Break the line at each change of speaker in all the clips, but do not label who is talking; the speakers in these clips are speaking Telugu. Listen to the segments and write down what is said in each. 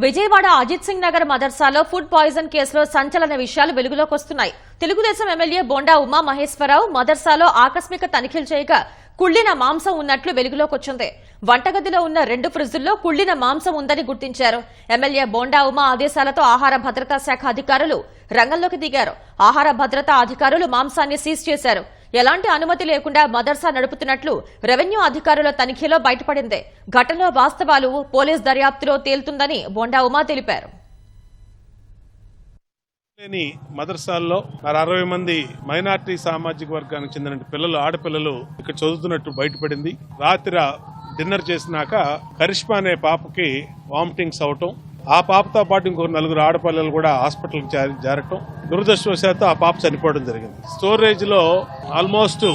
విజయవాడ అజిత్ సింగ్ నగర్ మదర్సాలో ఫుడ్ పాయిజన్ కేసులో సంచలన విషయాలు వెలుగులోకి వస్తున్నాయి. తెలుగుదేశం ఎమ్మెల్యే బోండా ఉమా మహేశ్వరరావు మదర్సాలో ఆకస్మిక తనిఖీలు చేయగా కుళ్ళిన మాంసం ఉన్నట్లు వెలుగులోకి వచ్చింది. వంటగదిలో ఉన్న రెండు ఫ్రిడ్జుల్లో కుళ్ళిన మాంసం ఉందని గుర్తించారు. ఎమ్మెల్యే బోండా ఉమా ఆదేశాలతో ఆహార భద్రతా శాఖ అధికారులు రంగంలోకి దిగారు. ఆహార భద్రతా అధికారులు మాంసాన్ని సీజ్ చేశారు. ఎలాంటి అనుమతి లేకుండా మదర్సా నడుపుతున్నట్లు రెవెన్యూ అధికారుల తనిఖీలో బయటపడింది. ఘటనలో వాస్తవాలు పోలీస్ దర్యాప్తులో తేలుతుందని బొండా ఉమా తెలిపారు.
లేని మదర్సాల్లో మరి అరవై మంది మైనార్టీ సామాజిక వర్గానికి చెందిన పిల్లలు ఆడపిల్లలు ఇక్కడ చదువుతున్నట్టు బయటపడింది. రాత్రి డిన్నర్ చేసినాక కరిష్మా అనే పాపకి వామిటింగ్స్ అవటం ఆ పాపతో పాటు ఇంకో నలుగురు ఆడపిల్లలు కూడా హాస్పిటల్కి జారి జారటం దురదృష్టవశాత్తు ఆ పాప చనిపోవడం జరిగింది. స్టోరేజ్లో ఆల్మోస్ట్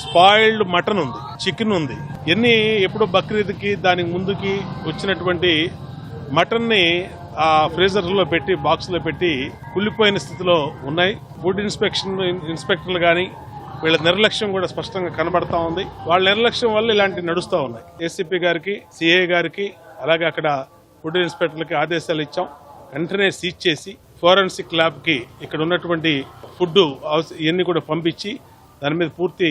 స్పాయిల్డ్ మటన్ ఉంది చికెన్ ఉంది. ఎన్ని ఎప్పుడు బక్రీద్కి దానికి ముందుకి వచ్చినటువంటి మటన్ని ఆ ఫ్రీజర్లో పెట్టి బాక్స్లో పెట్టి కుళ్ళిపోయిన స్థితిలో ఉన్నాయి. ఫుడ్ ఇన్స్పెక్షన్ ఇన్స్పెక్టర్లు కానీ వీళ్ళ నిర్లక్ష్యం కూడా స్పష్టంగా కనబడతా ఉంది. వాళ్ళ నిర్లక్ష్యం వల్ల ఇలాంటివి నడుస్తూ ఉన్నాయి. ఏసీపీ గారికి సిఏ గారికి అలాగే అక్కడ ఫుడ్ ఇన్స్పెక్టర్లకి ఆదేశాలు ఇచ్చాం. వెంటనే సీజ్ చేసి ఫోరెన్సిక్ ల్యాబ్కి ఇక్కడ ఉన్నటువంటి ఫుడ్ ఇవన్నీ కూడా పంపించి దాని మీద పూర్తి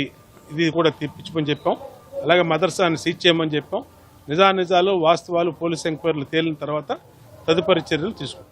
ఇది కూడా తెప్పించమని చెప్పాం. అలాగే మదర్సాని సీజ్ చేయమని చెప్పాం. నిజానిజాలు వాస్తవాలు పోలీస్ ఎంక్వైరీలు తేలిన తర్వాత తదుపరి చర్యలు తీసుకుంటాం.